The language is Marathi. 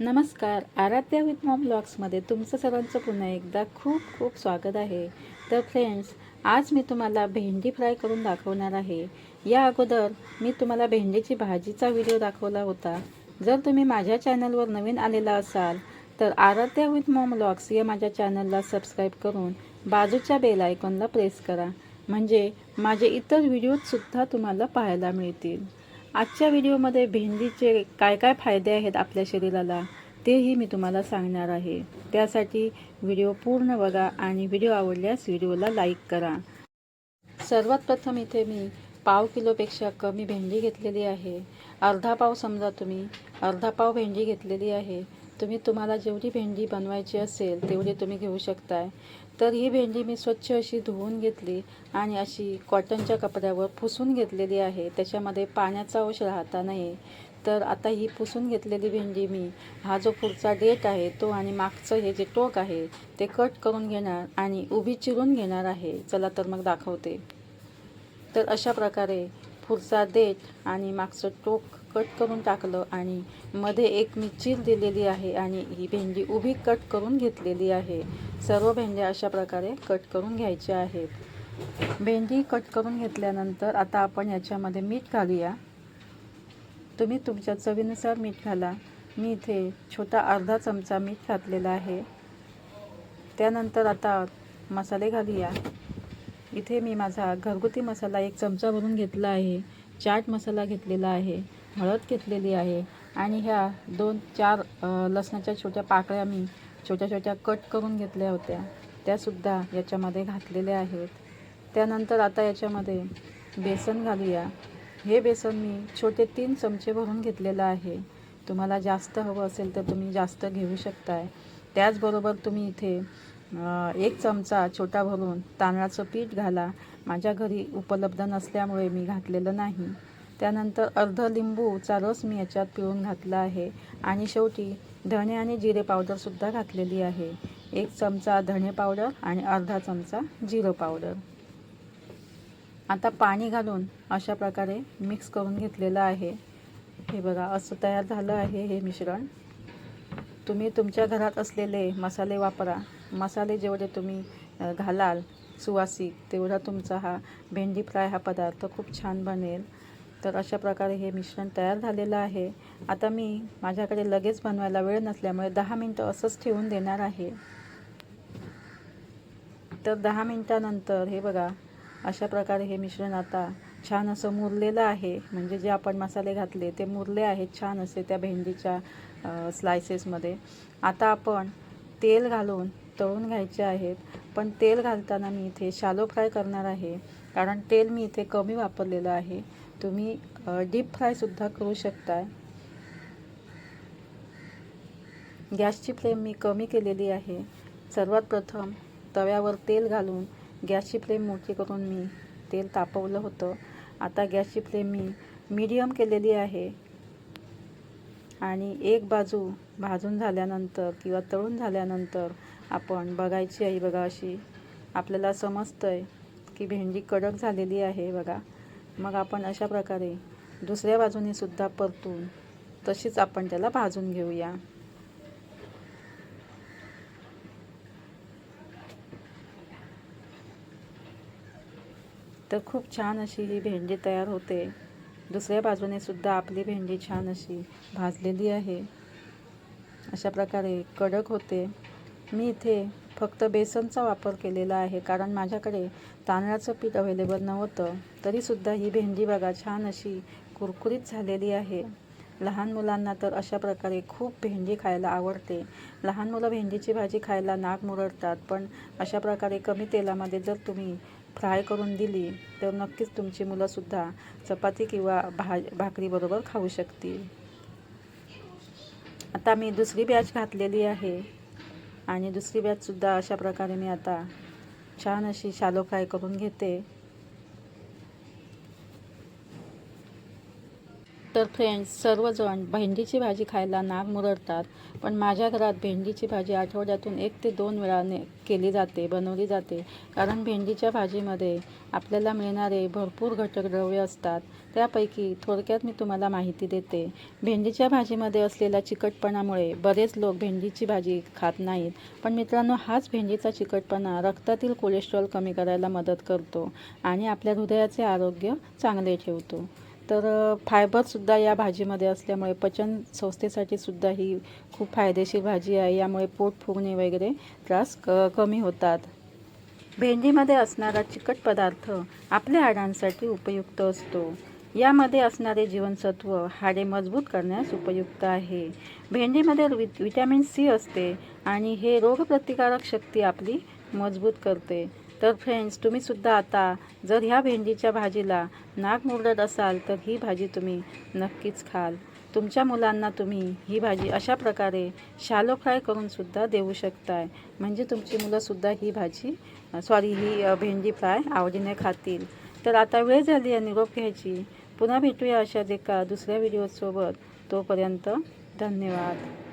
नमस्कार. आराध्या विथ मॉम ब्लॉग्समध्ये तुमचं सर्वांचं पुन्हा एकदा खूप खूप स्वागत आहे. तर फ्रेंड्स आज मी तुम्हाला भेंडी फ्राय करून दाखवणार आहे. या अगोदर मी तुम्हाला भेंडीची भाजीचा व्हिडिओ दाखवला होता. जर तुम्ही माझ्या चॅनलवर नवीन आलेला असाल तर आराध्या विथ मॉम ब्लॉग्स या माझ्या चॅनलला सबस्क्राईब करून बाजूच्या बेल आयकॉनला प्रेस करा. म्हणजे माझे इतर व्हिडिओजसुद्धा तुम्हाला पाहायला मिळतील. आजच्या व्हिडिओमध्ये भेंडीचे काय काय फायदे आहेत आपल्या शरीराला तेही मी तुम्हाला सांगणार आहे. त्यासाठी व्हिडिओ पूर्ण बघा आणि व्हिडिओ आवडल्यास व्हिडिओला लाईक करा. सर्वात प्रथम इथे मी पाव किलोपेक्षा कमी भेंडी घेतलेली आहे. अर्धा पाव समजा तुम्ही अर्धा पाव भेंडी घेतलेली आहे. तुम्ही तुम्हाला जेवढी भेंडी बनवायची असेल तेवढी तुम्ही घेऊ शकताय. तर ही भेंडी मी स्वच्छ अशी धुवून घेतली आणि अशी कॉटनच्या कपड्यावर पुसून घेतलेली आहे. त्याच्यामध्ये पाण्याचा अंश राहता नाही. तर आता ही पुसून घेतलेली भेंडी मी हा जो पुढचा डेट आहे तो आणि मागचं हे जे टोक आहे ते कट करून घेणार आणि उभी चिरून घेणार आहे. चला तर मग दाखवते. तर अशा प्रकारे पुढचा देठ आणि मागचं टोक कट करून टाकलं आणि मध्ये एक मी चीर दिलेली आहे आणि ही भेंडी उभी कट करून घेतलेली आहे. सर्व भेंड्या अशा प्रकारे कट करून घ्यायच्या आहेत. भेंडी कट करून घेतल्यानंतर आता आपण याच्यामध्ये मीठ घालूया. तुम्ही तुमच्या चवीनुसार मीठ घाला. मी इथे छोटा अर्धा चमचा मीठ घातलेला आहे. त्यानंतर आता मसाले घालूया. इथे मी माझा घरगुती मसाला एक चमचा भरून घेतला आहे. चाट मसाला घेतलेला आहे. हळद घेतलेली आहे. आणि ह्या दोन चार लसणाच्या छोट्या पाकळ्या मी छोट्या छोट्या कट करून घेतल्या होत्या. त्यासुद्धा याच्यामध्ये घातलेल्या आहेत. त्यानंतर आता याच्यामध्ये बेसन घालूया. हे बेसन मी छोटे तीन चमचे भरून घेतलेलं आहे. तुम्हाला जास्त हवं असेल तर तुम्ही जास्त घेऊ शकताय. त्याचबरोबर तुम्ही इथे एक चमचा छोटा भरून तांदळाचं पीठ घाला. माझ्या घरी उपलब्ध नसल्यामुळे मी घातलेलं नाही. त्यानंतर अर्ध लिंबूचा रस मी याच्यात पिळून घातला आहे. आणि शेवटी धणे आणि जिरे पावडरसुद्धा घातलेली आहे. एक चमचा धणे पावडर आणि अर्धा चमचा जिरं पावडर. आता पाणी घालून अशा प्रकारे मिक्स करून घेतलेलं आहे. हे बघा असं तयार झालं आहे हे मिश्रण. तुम्ही तुमच्या घरात असलेले मसाले वापरा. मसाले जेवढे तुम्ही घालाल सुवासिक तेवढा तुमचा हा भेंडी फ्राय हा पदार्थ खूप छान बनेल. तर अशा प्रकारे हे मिश्रण तयार झालेलं आहे. आता मी माझ्याकडे लगेच बनवायला वेळ नसल्यामुळे दहा मिनटं असंच ठेवून देणार आहे. तर दहा मिनटानंतर हे बघा अशा प्रकारे हे मिश्रण आता छान असं मुरलेलं आहे. म्हणजे जे आपण मसाले घातले ते मुरले आहेत छान असे त्या भेंडीच्या स्लायसेसमध्ये आता आपण तेल घालून तळून घ्यायचे आहेत. पण तेल घालताना मी इथे शालो फ्राय करणार आहे. कारण तेल मी इथे कमी वापरलेलं आहे. तुम्ही डीप फ्रायसुद्धा करू शकताय. गॅसची फ्लेम मी कमी केलेली आहे. सर्वात प्रथम तव्यावर तेल घालून गॅसची फ्लेम मोठी करून मी तेल तापवलं होतं. आता गॅसची फ्लेम मी मीडियम केलेली आहे. आणि एक बाजू भाजून झाल्यानंतर किंवा तळून झाल्यानंतर आपण बघायची आहे बघा अशी आपल्याला समजतं आहे की भेंडी कडक झालेली आहे बघा. मग आपण अशा प्रकारे दुसऱ्या बाजूने सुद्धा परतून तशीच आपण त्याला भाजून घेऊया. तर खूप छान अशी ही भेंडी तयार होते. दुसऱ्या बाजूने सुद्धा आपली भेंडी छान अशी भाजलेली आहे. अशा प्रकारे कडक होते. मी इथे फक्त बेसनचा वापर केलेला आहे कारण माझ्याकडे तांदळाचं पीठ अवेलेबल नव्हतं. तरीसुद्धा ही भेंडी बघा छान अशी कुरकुरीत झालेली आहे. लहान मुलांना तर अशा प्रकारे खूप भेंडी खायला आवडते. लहान मुलं भेंडीची भाजी खायला नाक मुरडतात पण अशा प्रकारे कमी तेलामध्ये जर तुम्ही फ्राय करून दिली तर नक्कीच तुमची मुलंसुद्धा चपाती किंवा भा भाकरीबरोबर खाऊ शकतील. आता मी दुसरी बॅच घातलेली आहे. आणि दुसरी बॅचसुद्धा अशा प्रकारे मी आता छान अशी शालो फ्राय करून घेते. तर फ्रेंड्स सर्वजण भेंडीची भाजी खायला नाग मुरडतात. पण माझ्या घरात भेंडीची भाजी आठवड्यातून एक ते दोन वेळाने केली जाते बनवली जाते. कारण भेंडीच्या भाजीमध्ये आपल्याला मिळणारे भरपूर घटक द्रव्य असतात. त्यापैकी थोडक्यात मी तुम्हाला माहिती देते. भेंडीच्या भाजीमध्ये असलेल्या चिकटपणामुळे बरेच लोक भेंडीची भाजी खात नाहीत. पण मित्रांनो हाच भेंडीचा चिकटपणा रक्तातील कोलेस्ट्रॉल कमी करायला मदत करतो आणि आपल्या हृदयाचे आरोग्य चांगले ठेवतो. तर फायबरसुद्धा या भाजीमध्ये असल्यामुळे पचन संस्थेसाठी सुद्धा ही खूप फायदेशीर भाजी आहे. यामुळे पोट फुगणे वगैरे त्रास क कमी होतात. भेंडीमध्ये असणारा चिकट पदार्थ आपल्या हाडांसाठी उपयुक्त असतो. यामध्ये असणारे जीवनसत्व हाडे मजबूत करण्यास उपयुक्त आहे. भेंडीमध्ये वि विटॅमिन सी असते आणि हे रोगप्रतिकारक शक्ती आपली मजबूत करते. तर फ्रेंड्स तुम्हीसुद्धा आता जर ह्या भेंडीच्या भाजीला नाक मुरडत असाल तर ही भाजी तुम्ही नक्कीच खाल. तुमच्या मुलांना तुम्ही ही भाजी अशा प्रकारे शालो फ्राय करूनसुद्धा देऊ शकताय. म्हणजे तुमची मुलंसुद्धा ही भाजी सॉरी ही भेंडी फ्राय आवडीने खातील. तर आता वेळ झाली आहे निरोप घ्यायची. पुन्हा भेटूया अशाच एका दुसऱ्या व्हिडिओसोबत तोपर्यंत धन्यवाद.